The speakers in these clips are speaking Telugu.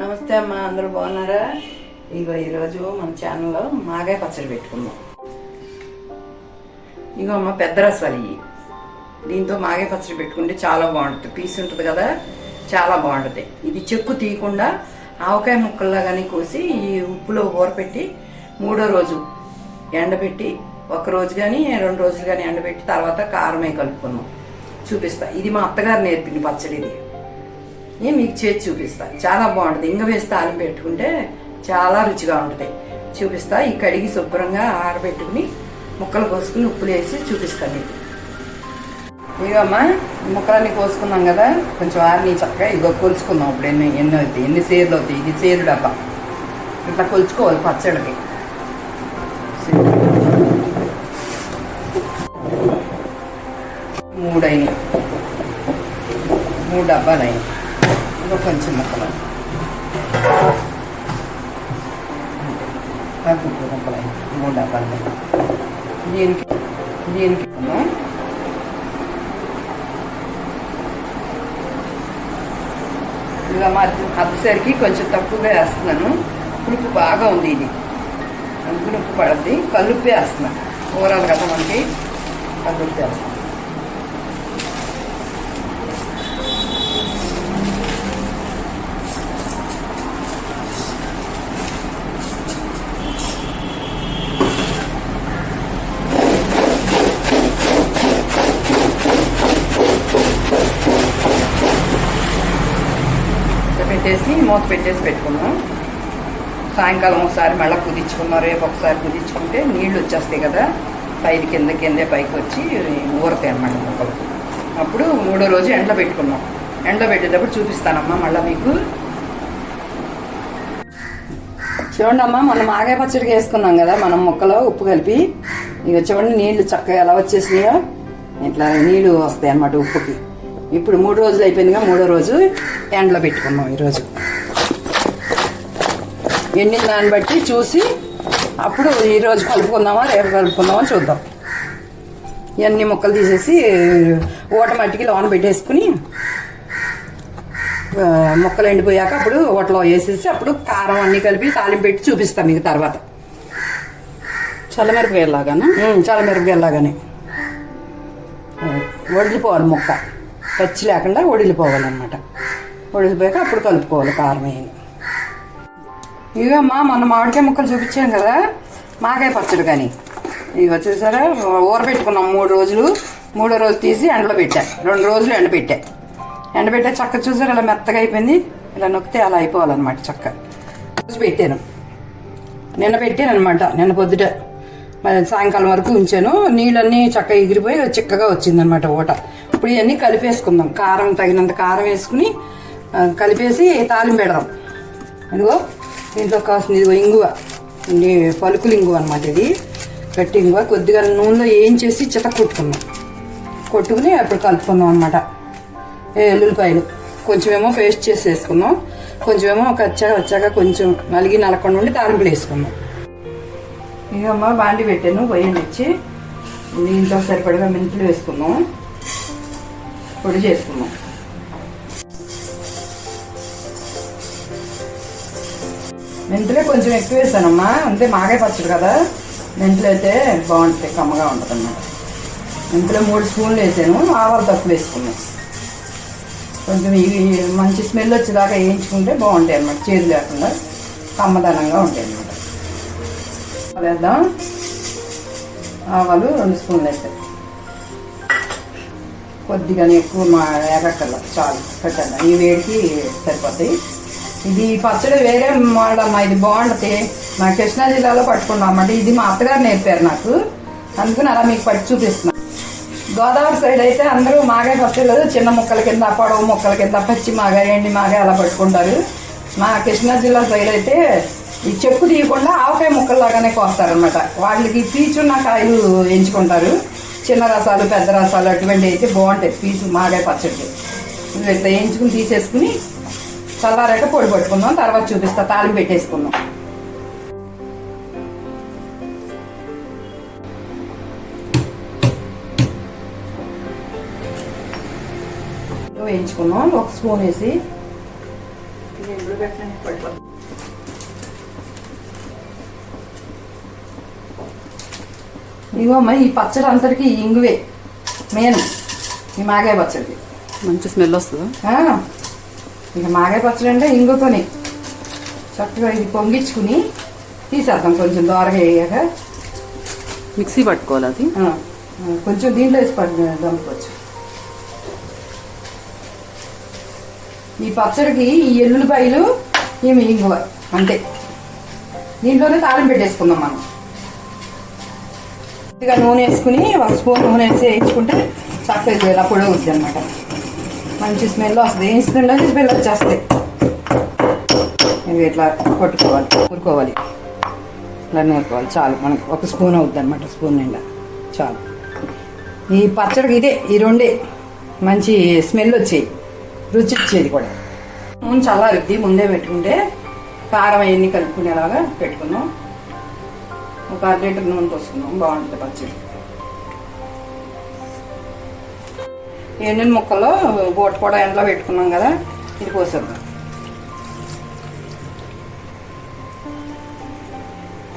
నమస్తే అమ్మ అందరూ బాగున్నారా? ఇగో ఈరోజు మన ఛానల్లో మాగాయ పచ్చడి పెట్టుకుందాం. ఇగో అమ్మ పెద్ద రసాలు ఇవి దీంతో మాగాయ పచ్చడి పెట్టుకుంటే చాలా బాగుంటుంది. పీస్ ఉంటుంది కదా చాలా బాగుంటుంది. ఇది చెక్కు తీయకుండా ఆవకాయ ముక్కల్లా కానీ కోసి ఈ ఉప్పులో ఊరపెట్టి మూడో రోజు ఎండబెట్టి ఒక రోజు కానీ రెండు రోజులు కానీ ఎండబెట్టి తర్వాత కారమే కలుపుకున్నాం చూపిస్తా. ఇది మా అత్తగారు నేర్పింది పచ్చడి ఇది. నేను మీకు చేసి చూపిస్తా. చాలా బాగుంటుంది. ఇంగ వేస్తే తాలింపు పెట్టుకుంటే చాలా రుచిగా ఉంటుంది. చూపిస్తా. ఈ కడిగి శుభ్రంగా ఆరబెట్టుకుని ముక్కలు కోసుకుని ఉప్పులు వేసి చూపిస్తాను మీకు. ఇవమ్మా ముక్కలన్నీ కోసుకున్నాం కదా. కొంచెం ఆరిని చక్కగా ఇగో కొలుచుకుందాం ఇప్పుడు ఎన్ని ఎన్ని అవుతాయి? ఎన్ని సేర్లు అవుతాయి? ఇది సేరు డబ్బా. ఇట్లా కొలుచుకోవాలి పచ్చడికి. మూడు అయినాయి మూడు డబ్బాలు అయినాయి ఇంకా కొంచెం ముక్కలు ముక్కలు ముక్కలు మూడు డబ్బాలు దీనికి దీనికి ఇలా మా అప్పసరికి కొంచెం తక్కువగా వేస్తున్నాను పులుపు బాగా ఉంది ఇది అందుకని ఉప్పు పడద్ది వేస్తున్నాను కూరలు కదా మనకి కలుపు వేస్తున్నాను మూత పెట్టేసి పెట్టుకున్నాం. సాయంకాలం ఒకసారి మళ్ళీ కుదించుకున్నాం రేపు ఒకసారి కుదించుకుంటే నీళ్ళు వచ్చేస్తాయి కదా. పైకి కింద కిందే పైకి వచ్చి ఊరతాయి అన్నమాట మొక్కలు. అప్పుడు మూడో రోజు ఎండలో పెట్టుకున్నాం. ఎండలో పెట్టేటప్పుడు చూపిస్తానమ్మా మళ్ళీ మీకు. చూడండి అమ్మా మనం ఆగే పచ్చడికి వేసుకున్నాం కదా మనం మొక్కలో ఉప్పు కలిపి. ఇక చూడండి నీళ్ళు చక్కగా ఎలా వచ్చేసినాయో. ఇట్లా నీళ్ళు వస్తాయి అన్నమాట ఉప్పుకి. ఇప్పుడు మూడు రోజులు అయిపోయిందిగా మూడో రోజు ఎండలో పెట్టుకున్నాం ఈరోజు. ఎండిన దాన్ని బట్టి చూసి అప్పుడు ఈరోజు కలుపుకుందామా రేపు కలుపుకుందామా చూద్దాం. ఇవన్నీ ముక్కలు తీసేసి ఓట మట్టికి లోన పెట్టేసుకుని ముక్కలు ఎండిపోయాక అప్పుడు ఓటలో వేసేసి అప్పుడు కారం అన్ని కలిపి తాలింపు పెట్టి చూపిస్తాం మీకు తర్వాత. చల్లమిరపకాయలాగానా? ఉమ్, చాలా మిరపకాయలాగానే వడిలిపోవాలి ముక్క. పచ్చి లేకుండా వడిలిపోవాలన్నమాట వడిలిపోయాక అప్పుడు కలుపుకోవాలి కారం వేయని ఇవమ్మా మన మామిడికాయ ముక్కలు చూపించాం కదా మాకాయ పచ్చడి కానీ. ఇవి వచ్చేసారా ఊరబెట్టుకున్నాం మూడు రోజులు. మూడో రోజు తీసి ఎండలో పెట్టా. రెండు రోజులు ఎండ పెట్టా. ఎండ పెట్టా చక్క చూసారు ఇలా మెత్తగా అయిపోయింది. ఇలా నొక్కితే అలా అయిపోవాలన్నమాట చక్క. రోజు పెట్టాను. నిన్న పెట్టాను అనమాట నిన్న పొద్దుట. మరి సాయంకాలం వరకు ఉంచాను. నీళ్ళన్నీ చక్కగా ఎగిరిపోయి చిక్కగా వచ్చిందనమాట ఊట. ఇప్పుడు ఇవన్నీ కలిపేసుకుందాం. కారం తగినంత కారం వేసుకుని కలిపేసి తాలింపు పెడదాం. ఇదిగో దీంట్లో కాసిన ఇదిగో ఇంగువ. పలుకులు ఇంగువ అనమాట ఇది. గట్టి ఇంగువ కొద్దిగా నూనెలో ఏం చేసి చిత కొట్టుకుందాం. కొట్టుకుని అప్పుడు కలుపుకుందాం అనమాట ఎల్లుల్లిపాయలు. కొంచెమేమో పేస్ట్ చేసి వేసుకుందాం. కొంచెమేమో కచ్చాక వచ్చాక కొంచెం నలిగి నలకుండా ఉండి తాలింపులు వేసుకుందాం. ఇదమ్మా బాండి పెట్టాను పొయ్యి ఇచ్చి. దీంట్లో సరిపడగా మెంతులు వేసుకుందాం. పొడి చేసుకుందాం. మెంతులే కొంచెం ఎక్కువ వేసానమ్మా అంతే మాగే పచ్చడి కదా. మెంతులు అయితే బాగుంటాయి కమ్మగా ఉంటుంది అన్నమాట మెంతులు మూడు స్పూన్లు వేసాను. ఆవాలు తక్కువ వేసుకున్నాం. కొంచెం ఇవి మంచి స్మెల్ వచ్చేదాకా వేయించుకుంటే బాగుంటాయి అన్నమాట. చేదు లేకుండా కమ్మదనంగా ఉంటాయి అన్నమాట. వేద్దాం. ఆవాలు రెండు స్పూన్లు వేస్తాయి కొద్దిగా ఎక్కువ మా ఎగక్కల చాలు పెట్టండి. ఈ వేడికి సరిపోతాయి. ఇది పచ్చడి వేరే మోడమ్మా ఇది బాగుంటుంది. మా కృష్ణా జిల్లాలో పట్టుకున్నాం అన్నమాట. ఇది మా అత్తగారు నేర్పారు నాకు. అందుకని అలా మీకు పట్టి చూపిస్తున్నా. గోదావరి సైడ్ అయితే అందరూ మాగాయ పచ్చళ్ళు చిన్న ముక్కల కింద పొడవు ముక్కల కింద పచ్చి మాగాయ ఎండి మాగాయ అలా పట్టుకుంటారు. మా కృష్ణా జిల్లా సైడ్ అయితే ఈ చెక్కు తీయకుండా ఆవకాయ ముక్కల్లాగానే కోస్తారనమాట వాళ్ళకి పీచున్న కాయలు ఎంచుకుంటారు. చిన్న రసాలు పెద్ద రసాలు అటువంటి అయితే బాగుంటాయి. పీసు మాగాయ పచ్చడి. ఇవి ఇట్లా వేయించుకుని తీసేసుకుని చల్లారాక పొడి పట్టుకుందాం తర్వాత చూపిస్తా. తాలింపు పెట్టేసుకుందాం. వేయించుకున్నాం. ఒక స్పూన్ వేసి. పెట్టండి పడిపోతుంది. ఇదిగో అమ్మ ఈ పచ్చడి అంతటికి ఈ ఇంగువే. మెయిన్. ఈ మాగాయ పచ్చడికి మంచి స్మెల్ వస్తుందా? ఇక మాగాయ పచ్చడి అంటే ఇంగుతోనే. చక్కగా ఇది పొంగించుకుని తీసేద్దాం కొంచెం దోరగా వేయక మిక్సీ పట్టుకోవాలి అది? కొంచెం దీంట్లో వేసి పట్టు ఈ పచ్చడికి ఈ ఎల్లుల్లిపాయలు ఏమి ఇంగువ అంతే. దీంట్లోనే తాళం పెట్టేసుకుందాం మనం. కొద్దిగా నూనె వేసుకుని ఒక స్పూన్ నూనె వేసి వేయించుకుంటే చక్కగా ఇలా పొడవుద్ది అనమాట మంచి స్మెల్ వస్తుంది. ఏం స్మెల్ స్మెల్ వచ్చేస్తాయి ఇవి ఇట్లా కొట్టుకోవాలి ఊరుకోవాలి. ఇట్లా నూరుకోవాలి చాలు. మనకు ఒక స్పూన్ అవుద్ది అనమాట స్పూన్ నిండా. చాలు. ఈ పచ్చడికి ఇదే ఈ రెండే మంచి స్మెల్ వచ్చేది రుచి ఇచ్చేది కూడా. నూనె చల్లారుద్ది ముందే పెట్టుకుంటే కారం అవన్నీ కలుపుకునేలాగా పెట్టుకున్నాం ఒక అర లీటర్ నూనె పోసుకున్నాం. బాగుంటుంది పచ్చడి. ఎండిన ముక్కల్లో బోట కూడా ఎండలో పెట్టుకున్నాం కదా ఇది పోసేద్దాం.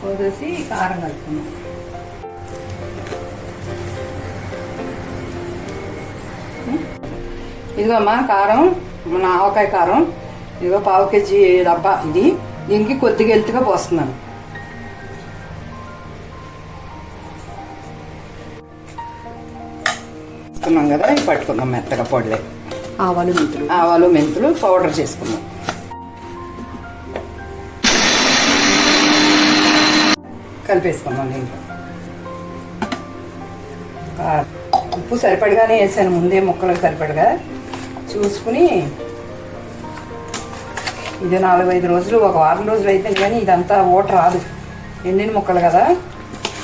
పోసేసి కారం కలుపుకున్నాం ఇదిగో అమ్మా కారం మన ఆవకాయ కారం ఇదిగో పావు కేజీ డబ్బా ఇది. దీనికి కొద్దిగా ఎత్తుగా పోస్తున్నాను. వేసుకున్నాం కదా ఇవి పట్టుకుందాం మెత్తగా పొడిలే. ఆవాలు మెంతులు. ఆవాలు మెంతులు పౌడర్ చేసుకుందాం కలిపేసుకుందాం దీంట్లో కా- ఉప్పు సరిపడగానే వేసాను ముందే ముక్కలకు సరిపడగా. చూసుకుని ఇది నాలుగు ఐదు రోజులు ఒక వారం రోజులు అయితే కానీ ఇదంతా ఓట రాదు. ఎండిన ముక్కలు కదా?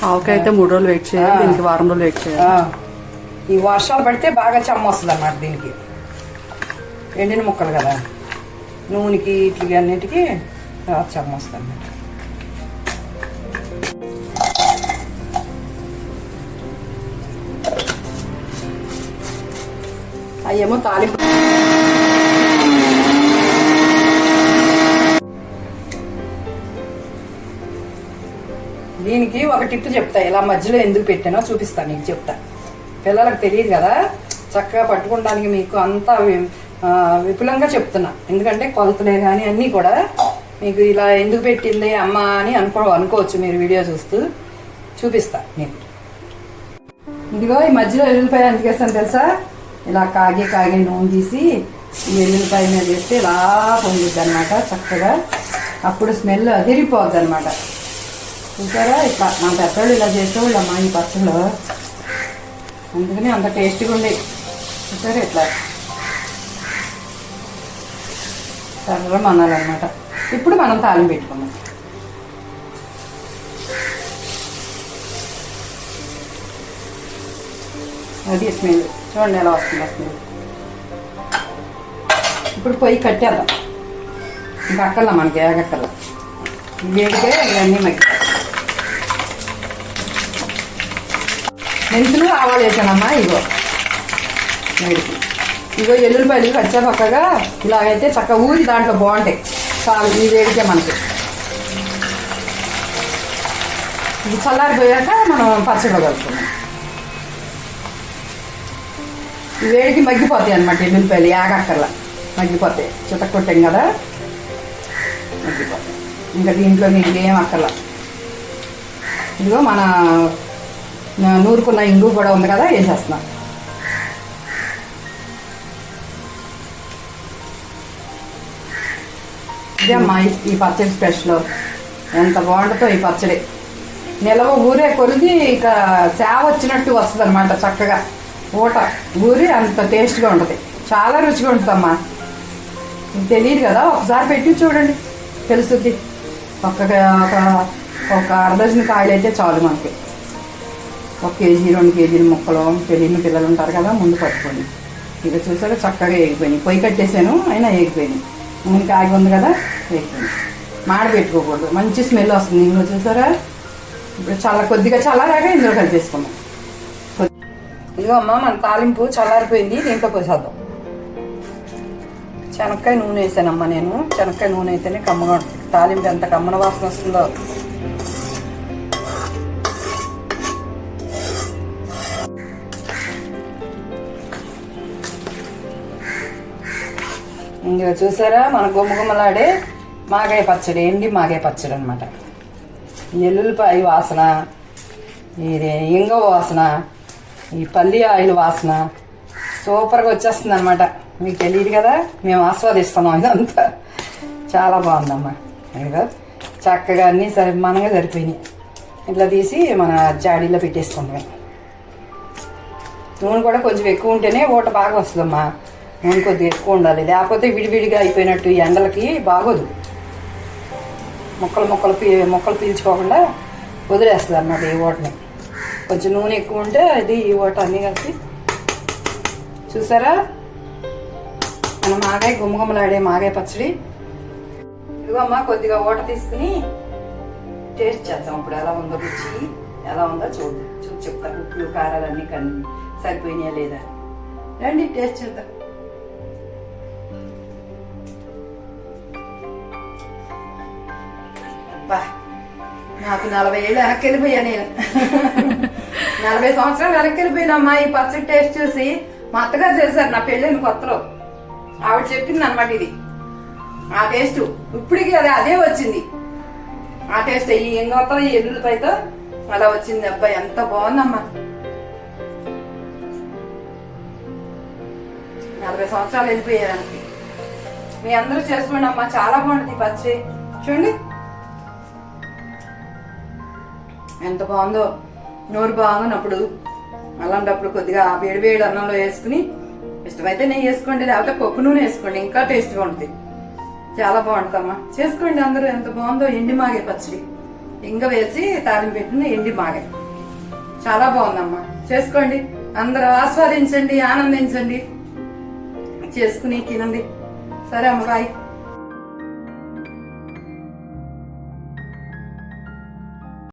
ఆవకాయ అయితే మూడు రోజులు వెయిట్ చేయాలి. దీనికి వారం రోజులు వెయిట్ చేయాలి. ఈ వర్షాలు పడితే బాగా చెమ్మ వస్తుంది అన్నమాట దీనికి. ఎండిన ముక్కలు కదా. నూనెకి ఇట్లకి అన్నిటికీ తర్వాత చెమ్మ వస్తుంది అన్నమాట. అయ్యేమో తాలింపు. దీనికి ఒక టిప్ చెప్తా. ఇలా మధ్యలో ఎందుకు పెట్టానో చూపిస్తాను నీకు చెప్తాను పిల్లలకు తెలియదు కదా. చక్కగా పట్టుకోవడానికి మీకు అంతా విపులంగా చెప్తున్నా. ఎందుకంటే కొలతలే కానీ అన్నీ కూడా మీకు ఇలా ఎందుకు పెట్టింది అమ్మ అని అనుకో అనుకోవచ్చు మీరు వీడియో చూస్తూ. చూపిస్తా మీకు. ఇదిగో ఈ మధ్యలో ఎల్లుల్లిపాయ ఎందుకు వేస్తాను తెలుసా? ఇలా కాగి కాగి నూనె తీసి ఈ ఎల్లుల్లిపాయ మీద వేస్తే ఇలా పొంగిద్ది అనమాట చక్కగా. అప్పుడు స్మెల్ అదిరిపోద్ది అనమాట చూసారా? ఇట్లా మా పెద్దవాళ్ళు ఇలా చేసేవాళ్ళు అమ్మ ఈ పచ్చళ్ళు. అందుకని అంత టేస్టీగా ఉండే చూసారా ఇట్లా. చల్లగా మనాలన్నమాట. ఇప్పుడు మనం తాళం పెట్టుకుందాం. అది స్మెల్. చూడండి ఎలా వస్తుంది స్మెల్. ఇప్పుడు పొయ్యి కట్టేద్దాం. ఇంకా అక్కర్లా మనకి ఏగక్కర్లా. వేడితే ఇవన్నీ మగ్గిస్తాం మెంతులు ఆవాలు వేసానమ్మా ఇగో. వేడికి ఇగో ఎల్లుల్లిపాయలు కచ్చా పక్కగా ఇలాగైతే చక్క ఊరి దాంట్లో బాగుంటాయి. చాలు ఈ వేడికే మనకి. ఇది చల్లారిపోయాక మనం పచ్చడిలో ఈ వేడికి మగ్గిపోతాయి అనమాట ఎల్లుల్లిపాయలు యాగక్కర్లా. మగ్గిపోతాయి. చితక్కొట్టాం కదా? మగ్గిపోతాయి. ఇంకా దీంట్లో నీకు ఏం అక్కర్లా. ఇదిగో మన నూరుకున్న ఇంగు కూడా ఉంది కదా వేసేస్తున్నా ఇదే అమ్మా ఈ- ఈ పచ్చడి స్పెషల్. ఎంత బాగుంటుందో ఈ పచ్చడి. నిలవ ఊరే కొలిది ఇక సేవ వచ్చినట్టు వస్తుంది అనమాట చక్కగా. ఊట ఊరి అంత టేస్ట్గా ఉంటుంది. చాలా రుచిగా ఉంటుందమ్మా. తెలియదు కదా ఒకసారి పెట్టి చూడండి. తెలుసుద్ది. ఒక్క ఒక ఒక అర కాయలు అయితే చాలు మనకి. ఒక కేజీ రెండు కేజీల ముక్కలు తెలియని పిల్లలు ఉంటారు కదా ముందు పట్టుకోండి ఇక చూసాక చక్కగా ఎగిపోయినాయి పొయ్యి కట్టేసాను అయినా ఎగిపోయినాయి నూనె కాగి ఉంది కదా ఎగిపోయింది మాడ పెట్టుకోకూడదు. మంచి స్మెల్ వస్తుంది. ఇందులో చూసారా? ఇప్పుడు చాలా కొద్దిగా చల్లారాక ఇందులో కలిపేసుకున్నాం ఇదిగో అమ్మ మన తాలింపు చల్లారిపోయింది. దీంట్లో పోసేద్దాం. శనక్కాయ నూనె వేసానమ్మా నేను. శనక్కాయ నూనె అయితేనే కమ్మగా తాలింపు ఎంత కమ్మన వాసన వస్తుందో. ఇంకా చూసారా? మన గుమ్మగుమ్మలాడే మాగాయ పచ్చడి ఎండి మాగాయ పచ్చడి అనమాట ఎల్లుల్లిపాయ వాసన ఇది ఇంగ వాసన ఈ పల్లి ఆయిల్ వాసన సూపర్గా వచ్చేస్తుంది అనమాట మీకు తెలియదు కదా? మేము ఆస్వాదిస్తున్నాం ఇదంతా. చాలా బాగుందమ్మా. ఇదో చక్కగా అన్నీ సరిమానంగా సరిపోయినాయి. ఇట్లా తీసి మన జాడీలో పెట్టేసుకుంటాం. నూనె కూడా కొంచెం ఎక్కువ ఉంటేనే ఊట బాగా వస్తుందమ్మా. నూనె కొద్దిగా ఎక్కువ ఉండాలి. లేకపోతే విడివిడిగా అయిపోయినట్టు ఈ ఎండలకి బాగోదు. మొక్కలు మొక్కలు పీ మొక్కలు పీల్చుకోకుండా వదిలేస్తుంది అన్నమాట ఈ ఓటని కొంచెం నూనె ఎక్కువ ఉంటే అది ఈ ఓట అన్నీ కలిసి చూసారా? మన మాగాయ గుమ్మగుమ్మలాడే మాగాయ పచ్చడి. ఇదిగోమ్మా కొద్దిగా ఓట తీసుకుని టేస్ట్ చేద్దాం ఇప్పుడు ఎలా ఉందో రుచి. ఎలా ఉందో చూద్దాం. చూసి చెప్తా ఉప్పులు కారాలు అన్నీ కన్ సరిపోయినాయా లేదా రండి టేస్ట్ చేద్దాం. అబ్బా నాకు నలభై ఏళ్ళు వెనక్కి వెళ్ళిపోయా నేను. నలభై సంవత్సరాలు వెనక్కి వెళ్ళిపోయినమ్మా ఈ పచ్చడి టేస్ట్ చూసి మా అత్తగారు చేశారు నా పెళ్ళైన కొత్తలో. ఆవిడ చెప్పింది అనమాట ఇది. ఆ టేస్ట్ ఇప్పటికి అది అదే వచ్చింది. ఆ టేస్ట్ ఈ ఇంకొత్త ఈ ఎల్లుల్లిపాయతో అలా వచ్చింది. అబ్బాయి ఎంత బాగుందమ్మా. నలభై సంవత్సరాలు వెళ్ళిపోయారు మీ అందరూ చేసుకోండి అమ్మా చాలా బాగుంటుంది పచ్చడి. చూడండి. ఎంత బాగుందో. నోరు బాగున్నప్పుడు అలాంటప్పుడు కొద్దిగా వేడి వేడి అన్నంలో వేసుకుని ఇష్టమైతే నెయ్యి వేసుకోండి లేకపోతే పప్పు నూనె వేసుకోండి ఇంకా టేస్ట్గా ఉంటుంది. చాలా బాగుంటుందమ్మా. చేసుకోండి అందరూ ఎంత బాగుందో. ఎండి మాగే పచ్చడి. ఇంగ వేసి తాలింపు పెట్టిన ఎండి మాగే. చాలా బాగుందమ్మా. చేసుకోండి. అందరూ ఆస్వాదించండి ఆనందించండి. చేసుకుని తినండి. సరే అమ్మ బాయ్.